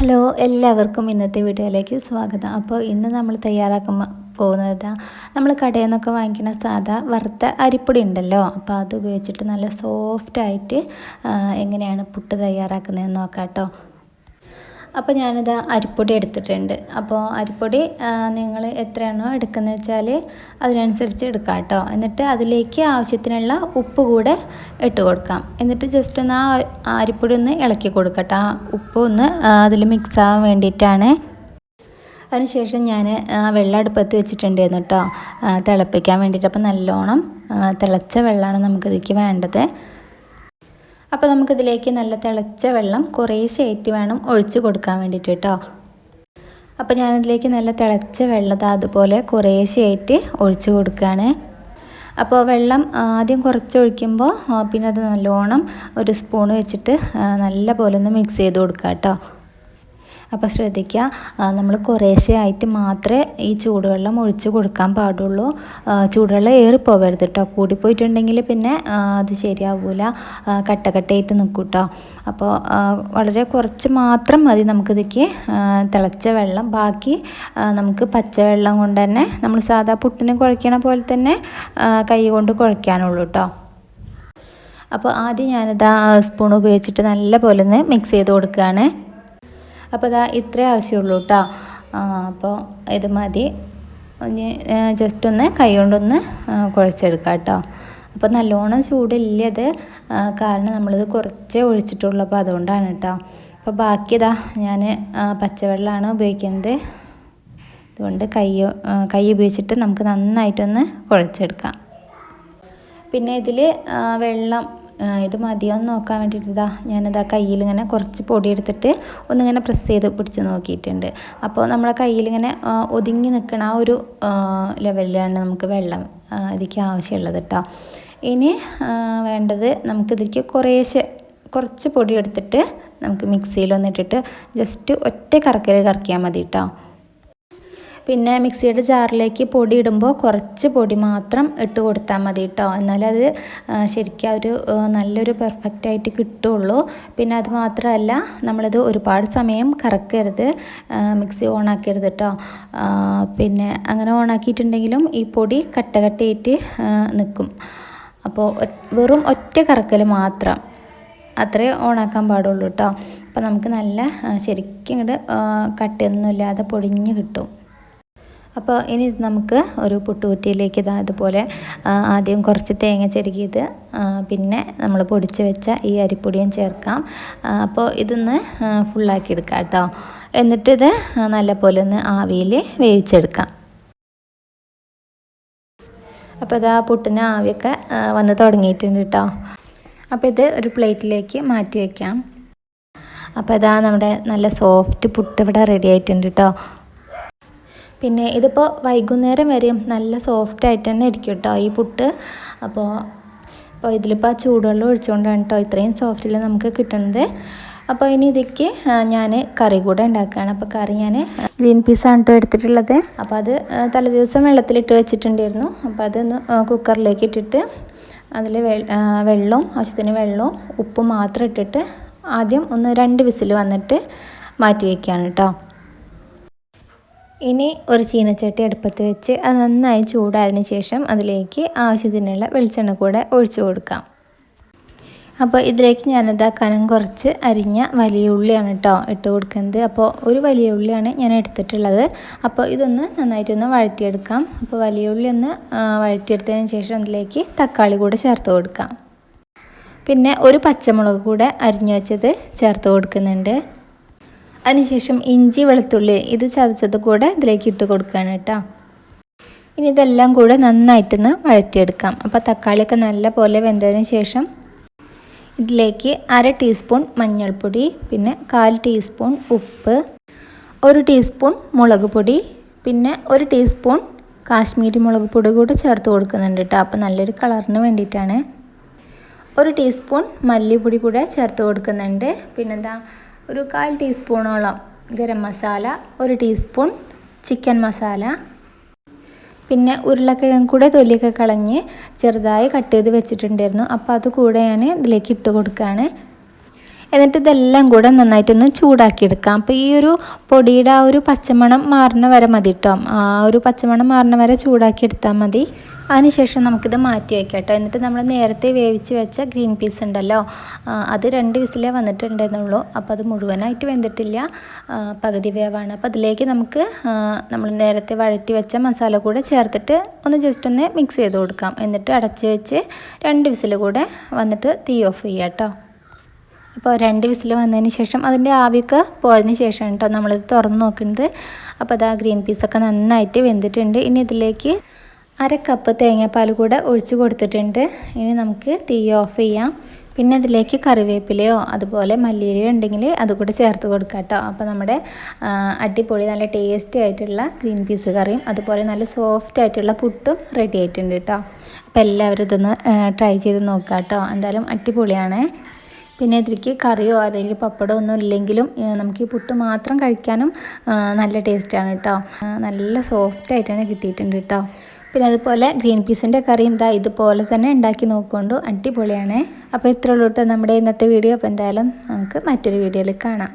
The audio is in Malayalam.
ഹലോ എല്ലാവർക്കും ഇന്നത്തെ വീഡിയോയിലേക്ക് സ്വാഗതം. അപ്പോൾ ഇന്ന് നമ്മൾ തയ്യാറാക്കാൻ പോകുന്നത് നമ്മൾ കടയിൽ നിന്നൊക്കെ വാങ്ങിക്കുന്ന സാധാ വറുത്ത അരിപ്പൊടി ഉണ്ടല്ലോ. അപ്പോൾ അത് ഉപയോഗിച്ചിട്ട് നല്ല സോഫ്റ്റായിട്ട് എങ്ങനെയാണ് പുട്ട് തയ്യാറാക്കുന്നതെന്ന് നോക്കാം കേട്ടോ. അപ്പോൾ ഞാനിത് അരിപ്പൊടി എടുത്തിട്ടുണ്ട്. അപ്പോൾ അരിപ്പൊടി നിങ്ങൾ എത്രയാണോ എടുക്കുന്നത് വെച്ചാൽ അതിനനുസരിച്ച് എടുക്കാം കേട്ടോ. എന്നിട്ട് അതിലേക്ക് ആവശ്യത്തിനുള്ള ഉപ്പ് കൂടെ ഇട്ട് കൊടുക്കാം. എന്നിട്ട് ജസ്റ്റ് ഒന്ന് ആ അരിപ്പൊടി ഒന്ന് ഇളക്കി കൊടുക്കട്ടെ ആ ഉപ്പ് ഒന്ന് അതിൽ മിക്സ് ആവാൻ വേണ്ടിയിട്ടാണ്. അതിനുശേഷം ഞാൻ വെള്ളം അടുപ്പത്ത് വെച്ചിട്ടുണ്ടായിരുന്നു കേട്ടോ. തിളപ്പിക്കാൻ വേണ്ടിയിട്ട്. അപ്പോൾ നല്ലോണം തിളച്ച വെള്ളമാണ് നമുക്കിതിലേക്ക് വേണ്ടത്. അപ്പോൾ നമുക്കിതിലേക്ക് നല്ല തിളച്ച വെള്ളം കുറേശ്ശെ കുറേശ്ശേറ്റ് വേണം ഒഴിച്ച് കൊടുക്കാൻ വേണ്ടിയിട്ട് കേട്ടോ അപ്പോൾ ഞാനിതിലേക്ക് നല്ല തിളച്ച വെള്ളത അതുപോലെ കുറേശ്ശെ കുറേശ്ശേറ്റ് ഒഴിച്ച് കൊടുക്കുകയാണ് അപ്പോൾ വെള്ളം ആദ്യം കുറച്ച് ഒഴിക്കുമ്പോൾ പിന്നെ അത് നല്ലോണം ഒരു സ്പൂൺ വെച്ചിട്ട് നല്ല പോലെ ഒന്ന് മിക്സ് ചെയ്ത് കൊടുക്കുക കേട്ടോ അപ്പോൾ ശ്രദ്ധിക്കുക നമ്മൾ കുറേശ്ശെ ആയിട്ട് മാത്രമേ ഈ ചൂടുവെള്ളം ഒഴിച്ച് കൊടുക്കാൻ പാടുള്ളൂ. ചൂടുവെള്ളം ഏറിപ്പോവരുത് കേട്ടോ കൂടിപ്പോയിട്ടുണ്ടെങ്കിൽ പിന്നെ അത് ശരിയാവില്ല കട്ടകട്ടയായിട്ട് നിൽക്കും കേട്ടോ അപ്പോൾ വളരെ കുറച്ച് മാത്രം മതി നമുക്കിതൊക്കെ തിളച്ച വെള്ളം. ബാക്കി നമുക്ക് പച്ചവെള്ളം കൊണ്ട് തന്നെ നമ്മൾ സാധാ പുട്ടിനെ കുഴക്കണ പോലെ തന്നെ കൈ കൊണ്ട് കുഴക്കാനുള്ളൂ കേട്ടോ അപ്പോൾ ആദ്യം ഞാനിത് ആ സ്പൂൺ ഉപയോഗിച്ചിട്ട് നല്ല പോലെ ഒന്ന് മിക്സ് ചെയ്ത് കൊടുക്കുകയാണ് അപ്പോൾ ഇതാ ഇത്രേ ആവശ്യമുള്ളൂ കേട്ടോ അപ്പോൾ ഇത് മതി. ജസ്റ്റ് ഒന്ന് കൈ കൊണ്ടൊന്ന് കുഴച്ചെടുക്കാം കേട്ടോ അപ്പോൾ നല്ലോണം ചൂടില്ല അത് കാരണം നമ്മളിത് കുറച്ചേ ഒഴിച്ചിട്ടുള്ളൂ അപ്പോൾ അതുകൊണ്ടാണ് കേട്ടോ അപ്പോൾ ബാക്കി ഇതാ ഞാൻ പച്ചവെള്ളമാണ് ഉപയോഗിക്കുന്നത്. അതുകൊണ്ട് കൈ കൈ ഉപയോഗിച്ചിട്ട് നമുക്ക് നന്നായിട്ടൊന്ന് കുഴച്ചെടുക്കാം. പിന്നെ ഇതിൽ വെള്ളം ഇത് മതിയോന്ന് നോക്കാൻ വേണ്ടിയിട്ട് ഇതാ ഞാനിതാ കയ്യിൽ ഇങ്ങനെ കുറച്ച് പൊടി എടുത്തിട്ട് ഒന്നിങ്ങനെ പ്രസ് ചെയ്ത് പിടിച്ച് നോക്കിയിട്ടുണ്ട്. അപ്പോൾ നമ്മുടെ കയ്യിലിങ്ങനെ ഒതുങ്ങി നിൽക്കണ ആ ഒരു ലെവലിലാണ് നമുക്ക് വെള്ളം ഇതിക്ക് ആവശ്യമുള്ളത് കേട്ടോ ഇനി വേണ്ടത് നമുക്കിതിലേക്ക് കുറേശ്ശെ കുറച്ച് പൊടി എടുത്തിട്ട് നമുക്ക് മിക്സിയിലൊന്നിട്ടിട്ട് ജസ്റ്റ് ഒറ്റ കറക്കൽ കറക്കിയാൽ മതി കേട്ടോ പിന്നെ മിക്സിയുടെ ജാറിലേക്ക് പൊടി ഇടുമ്പോൾ കുറച്ച് പൊടി മാത്രം ഇട്ട് കൊടുത്താൽ മതി കേട്ടോ. എന്നാലത് ശരിക്കും ഒരു നല്ലൊരു പെർഫെക്റ്റായിട്ട് കിട്ടുള്ളൂ പിന്നെ അത് മാത്രമല്ല നമ്മളത് ഒരുപാട് സമയം കറക്കരുത് മിക്സി ഓണാക്കരുത് കേട്ടോ. പിന്നെ അങ്ങനെ ഓണാക്കിയിട്ടുണ്ടെങ്കിലും ഈ പൊടി കട്ട കട്ടയായിട്ട് നിൽക്കും. അപ്പോൾ വെറും ഒറ്റ കറക്കൽ മാത്രം അത്രേ ഓണാക്കാൻ പാടുള്ളൂ കേട്ടോ. അപ്പോൾ നമുക്ക് നല്ല ശരിക്കും ഇങ്ങോട്ട് കട്ടയൊന്നുമില്ലാതെ പൊടിഞ്ഞ് കിട്ടും. അപ്പോൾ ഇനി നമുക്ക് ഒരു പുട്ടുകുറ്റിയിലേക്ക് ഇതാ ഇതുപോലെ ആദ്യം കുറച്ച് തേങ്ങ ചെരുകിയത് പിന്നെ നമ്മൾ പൊടിച്ച് വെച്ച ഈ അരിപ്പൊടിയും ചേർക്കാം. അപ്പോൾ ഇതൊന്ന് ഫുള്ളാക്കി എടുക്കാം കേട്ടോ. എന്നിട്ടിത് നല്ലപോലെ ഒന്ന് ആവിയിൽ വേവിച്ചെടുക്കാം. അപ്പോൾ ഇതാ പുട്ടിന് ആവിയൊക്കെ വന്ന് തുടങ്ങിയിട്ടുണ്ട് കേട്ടോ. അപ്പോൾ ഇത് ഒരു പ്ലേറ്റിലേക്ക് മാറ്റി വയ്ക്കാം അപ്പോൾ ഇതാ നമ്മുടെ നല്ല സോഫ്റ്റ് പുട്ട് ഇവിടെ റെഡി ആയിട്ടുണ്ട് കേട്ടോ. പിന്നെ ഇതിപ്പോൾ വൈകുന്നേരം വരെയും നല്ല സോഫ്റ്റ് ആയിട്ട് തന്നെ ഇരിക്കും കേട്ടോ ഈ പുട്ട്. അപ്പോൾ അപ്പോൾ ഇതിലിപ്പോൾ ആ ചൂടുവെള്ളം ഒഴിച്ചുകൊണ്ടാണ് കേട്ടോ ഇത്രയും സോഫ്റ്റിൽ നമുക്ക് കിട്ടുന്നത് അപ്പോൾ ഇനി ഇതിലേക്ക് ഞാൻ കറി കൂടെ ഉണ്ടാക്കുകയാണ് അപ്പോൾ കറി ഞാൻ ഗ്രീൻ പീസാണ് കേട്ടോ എടുത്തിട്ടുള്ളത്. അപ്പോൾ അത് തലേദിവസം വെള്ളത്തിലിട്ട് വെച്ചിട്ടുണ്ടായിരുന്നു. അപ്പോൾ അതൊന്ന് കുക്കറിലേക്ക് ഇട്ടിട്ട് അതിൽ വെള്ളവും ആവശ്യത്തിന് വെള്ളവും ഉപ്പും മാത്രം ഇട്ടിട്ട് ആദ്യം ഒന്ന് രണ്ട് വിസിൽ വന്നിട്ട് മാറ്റി വയ്ക്കുകയാണ് കേട്ടോ ഇനി ഒരു ചീനച്ചട്ടി അടുപ്പത്ത് വെച്ച് അത് നന്നായി ചൂടായതിന് ശേഷം അതിലേക്ക് ആവശ്യത്തിനുള്ള വെളിച്ചെണ്ണ കൂടെ ഒഴിച്ചു കൊടുക്കാം. അപ്പോൾ ഇതിലേക്ക് ഞാനിതാ കനം കുറച്ച് അരിഞ്ഞ വലിയ ഉള്ളിയാണ് കേട്ടോ ഇട്ട് കൊടുക്കുന്നത്. അപ്പോൾ ഒരു വലിയ ഉള്ളിയാണ് ഞാൻ എടുത്തിട്ടുള്ളത്. അപ്പോൾ ഇതൊന്ന് നന്നായിട്ടൊന്ന് വഴറ്റിയെടുക്കാം. അപ്പോൾ വലിയ ഉള്ളി ഒന്ന് വഴറ്റിയെടുത്തതിന് ശേഷം അതിലേക്ക് തക്കാളി കൂടെ ചേർത്ത് കൊടുക്കാം. പിന്നെ ഒരു പച്ചമുളക് കൂടെ അരിഞ്ഞു വെച്ചത് ചേർത്ത് കൊടുക്കുന്നുണ്ട്. അതിനുശേഷം ഇഞ്ചി വെളുത്തുള്ളി ഇത് ചതച്ചത് കൂടെ ഇതിലേക്ക് ഇട്ട് കൊടുക്കുകയാണ് കേട്ടോ. ഇനി ഇതെല്ലാം കൂടെ നന്നായിട്ടൊന്ന് വഴറ്റിയെടുക്കാം. അപ്പോൾ തക്കാളിയൊക്കെ നല്ല പോലെ വെന്തതിന് ശേഷം ഇതിലേക്ക് അര ടീസ്പൂൺ മഞ്ഞൾപ്പൊടി പിന്നെ കാൽ ടീസ്പൂൺ ഉപ്പ് ഒരു ടീസ്പൂൺ മുളക് പൊടി പിന്നെ ഒരു ടീസ്പൂൺ കാശ്മീരി മുളക് പൊടി കൂടെ ചേർത്ത് കൊടുക്കുന്നുണ്ട് കേട്ടോ. അപ്പോൾ നല്ലൊരു കളറിന് വേണ്ടിയിട്ടാണ്. ഒരു ടീസ്പൂൺ മല്ലിപ്പൊടി കൂടെ ചേർത്ത് കൊടുക്കുന്നുണ്ട്. പിന്നെന്താ ഒരു കാൽ ടീസ്പൂണോളം ഗരം മസാല ഒരു ടീസ്പൂൺ ചിക്കൻ മസാല. പിന്നെ ഉരുളക്കിഴങ്ങ് കൂടെ തൊലിയൊക്കെ കളഞ്ഞ് ചെറുതായി കട്ട് ചെയ്ത് വെച്ചിട്ടുണ്ടായിരുന്നു. അപ്പോൾ അത് കൂടെ ഞാൻ ഇതിലേക്ക് ഇട്ട് കൊടുക്കുകയാണ് എന്നിട്ട് ഇതെല്ലാം കൂടെ നന്നായിട്ടൊന്ന് ചൂടാക്കിയെടുക്കാം. അപ്പോൾ ഈ ഒരു പൊടിയുടെ ആ ഒരു പച്ചമണം മാറുന്ന വരെ മതി കേട്ടോ ആ ഒരു പച്ചമണം മാറുന്ന വരെ ചൂടാക്കി എടുത്താൽ മതി. അതിനുശേഷം നമുക്കിത് മാറ്റി വയ്ക്കാം കേട്ടോ എന്നിട്ട് നമ്മൾ നേരത്തെ വേവിച്ച് വെച്ച ഗ്രീൻ പീസ് ഉണ്ടല്ലോ അത് രണ്ട് വിസിലേ വന്നിട്ടുണ്ടെന്നുള്ളൂ. അപ്പോൾ അത് മുഴുവനായിട്ട് വെന്തിട്ടില്ല. പകുതി വേവാണ്. അപ്പോൾ അതിലേക്ക് നമുക്ക് നമ്മൾ നേരത്തെ വഴറ്റി വെച്ച മസാല കൂടെ ചേർത്തിട്ട് ഒന്ന് ജസ്റ്റ് ഒന്ന് മിക്സ് ചെയ്ത് കൊടുക്കാം. എന്നിട്ട് അടച്ച് വെച്ച് രണ്ട് വിസിൽ കൂടെ വന്നിട്ട് തീ ഓഫ് ചെയ്യാം കേട്ടോ അപ്പോൾ രണ്ട് വിസിൽ വന്നതിന് ശേഷം അതിന്റെ ആവിയൊക്കെ പോയതിന് ശേഷം കേട്ടോ നമ്മളിത് തുറന്ന് നോക്കുന്നത്. അപ്പോൾ അത് ആ ഗ്രീൻ പീസൊക്കെ നന്നായിട്ട് വെന്തിട്ടുണ്ട്. ഇനി ഇതിലേക്ക് അര കപ്പ് തേങ്ങാപ്പാൽ കൂടെ ഒഴിച്ച് കൊടുത്തിട്ടുണ്ട്. ഇനി നമുക്ക് തീ ഓഫ് ചെയ്യാം. പിന്നെ ഇതിലേക്ക് കറിവേപ്പിലയോ അതുപോലെ മല്ലിയിലയോ ഉണ്ടെങ്കിൽ അതുകൂടെ ചേർത്ത് കൊടുക്കാം കേട്ടോ. അപ്പോൾ നമ്മുടെ അടിപൊളി നല്ല ടേസ്റ്റി ആയിട്ടുള്ള ഗ്രീൻ പീസ് കറിയും അതുപോലെ നല്ല സോഫ്റ്റ് ആയിട്ടുള്ള പുട്ടും റെഡി ആയിട്ടുണ്ട് കേട്ടോ. അപ്പോൾ എല്ലാവരും ഇതൊന്ന് ട്രൈ ചെയ്ത് നോക്കാം കേട്ടോ. എന്തായാലും അടിപൊളിയാണ്. പിന്നെ ഇതിലേക്ക് കറിയോ അല്ലെങ്കിൽ പപ്പടമോ ഒന്നും ഇല്ലെങ്കിലും നമുക്ക് ഈ പുട്ട് മാത്രം കഴിക്കാനും നല്ല ടേസ്റ്റാണ് കേട്ടോ നല്ല സോഫ്റ്റ് ആയിട്ടാണ് കിട്ടിയിട്ടുണ്ട് കേട്ടോ പിന്നെ അതുപോലെ ഗ്രീൻ പീസിന്റെ കറി എന്താ ഇതുപോലെ തന്നെ ഉണ്ടാക്കി നോക്കുകൊണ്ട് അടിപൊളിയാണ്. അപ്പോൾ ഇത്രയുള്ളൂ കേട്ടോ നമ്മുടെ ഇന്നത്തെ വീഡിയോ അപ്പോൾ എന്തായാലും നമുക്ക് മറ്റൊരു വീഡിയോയിൽ കാണാം.